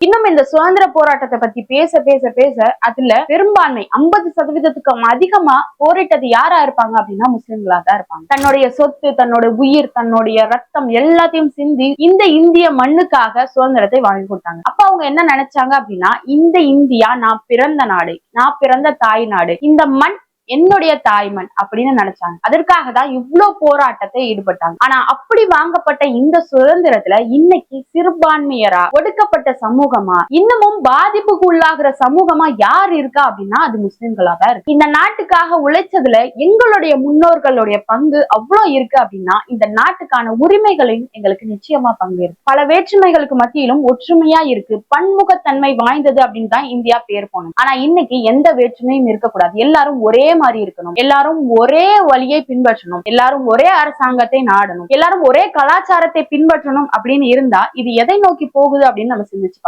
இன்னும் இந்த சுதந்திர போராட்டத்தை பத்தி பேச பேச பேச அதுல பெரும்பான்மை ஐம்பது சதவீதத்துக்கும் அதிகமா போரிட்டது யாரா இருப்பாங்க அப்படின்னா முஸ்லிம்களா தான் இருப்பாங்க. தன்னுடைய சொத்து தன்னோட உயிர் தன்னுடைய ரத்தம் எல்லாத்தையும் சிந்தி இந்த இந்திய மண்ணுக்காக சுதந்திரத்தை வாங்கி கொடுத்தாங்க. அப்ப அவங்க என்ன நினைச்சாங்க அப்படின்னா இந்த இந்தியா நான் பிறந்த நாடு நான் பிறந்த தாய் நாடு இந்த மண் என்னுடைய தாய்மண் அப்படின்னு நினைச்சாங்க. அதற்காக தான் இவ்வளவு போராட்டத்தை ஈடுபட்டாங்க. ஆனா அப்படி வாங்கப்பட்ட இந்த சுதந்திரத்துல இன்னைக்கு சிறுபான்மையரா ஒடுக்கப்பட்ட சமூகமா இன்னமும் பாதிப்புக்கு உள்ளாகிற சமூகமா யார் இருக்கா அப்படின்னா அது முஸ்லிம்களா தான் இருக்கு. இந்த நாட்டுக்காக உழைச்சதுல எங்களுடைய முன்னோர்களுடைய பங்கு அவ்வளவு இருக்கு அப்படின்னா இந்த நாட்டுக்கான உரிமைகளையும் எங்களுக்கு நிச்சயமா பங்கு இருக்கு. பல வேற்றுமைகளுக்கு மத்தியிலும் ஒற்றுமையா இருக்கு. பன்முகத்தன்மை வாய்ந்தது அப்படின்னு தான் இந்தியா பேர் போனோம் ஆனா இன்னைக்கு எந்த வேற்றுமையும் இருக்கக்கூடாது. எல்லாரும் ஒரே மாதிரி இருக்கணும். எல்லாரும் ஒரே வழியை பின்பற்றணும். எல்லாரும் ஒரே அரசாங்கத்தை நாடணும். எல்லாரும் ஒரே கலாச்சாரத்தை பின்பற்றணும் அப்படின்னு இருந்தா இது எதை நோக்கி போகுது அப்படின்னு நம்ம சிந்திச்சு